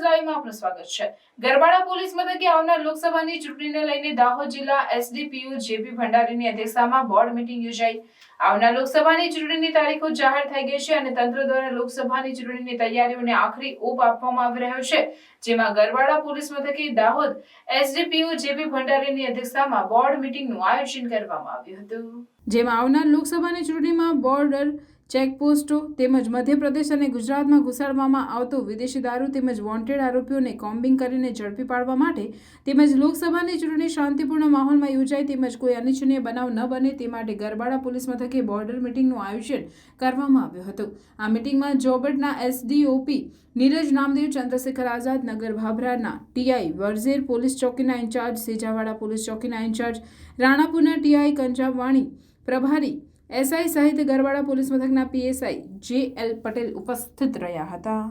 આપનું સ્વાગત છે. ગરબાડા પોલીસ મથકે આવનાર લોકસભાની ચૂંટણીને લઈને દાહોદ જિલ્લા એસડીપીયુ જેપી ભંડારીની અધ્યક્ષતામાં બોર્ડ મીટિંગ યોજાઈ. આવનાર લોકસભાની ચૂંટણીની તારીખો જાહેર થઈ ગઈ છે અને તંત્ર દ્વારા લોકસભાની ચૂંટણીની તૈયારીઓને આખરી ઓપ આપવામાં આવી રહ્યો છે. જેમાં ગરબાડા પોલીસ મથકે દાહોદ એસડીપીયુ જેપી ભંડારીની અધ્યક્ષતામાં બોર્ડ મીટિંગનું આયોજન કરવામાં આવ્યું હતું. જેમાં આવનાર લોકસભાની ચૂંટણીમાં બોર્ડર ચેકપોસ્ટો તેમજ મધ્યપ્રદેશ અને ગુજરાતમાં ઘુસાડવામાં આવતો વિદેશી દારૂ તેમજ વોન્ટેડ આરોપીઓને કોમ્બિંગ કરીને ઝડપી પાડવા માટે તેમજ લોકસભાની ચૂંટણી શાંતિપૂર્ણ માહોલમાં યોજાય તેમજ કોઈ અનિચ્છનીય બનાવ ન બને તે માટે ગરબાડા પોલીસ મથકે બોર્ડર મિટિંગનું આયોજન કરવામાં આવ્યું હતું. આ મીટિંગમાં જોબટના એસડીઓપી નીરજ નામદેવ, ચંદ્રશેખર આઝાદ, નગર ભાભરાના ટીઆઈ વરઝેર, પોલીસ ચોકીના ઇન્ચાર્જ, સેજાવાડા પોલીસ ચોકીના ઇન્ચાર્જ, રાણાપુરના ટીઆઈ કંજાબવાણી પ્રભારી એસઆઈ સહિત ગરવાડા પોલીસ મથકના પીએસઆઈ જે એલ પટેલ ઉપસ્થિત રહ્યા હતા.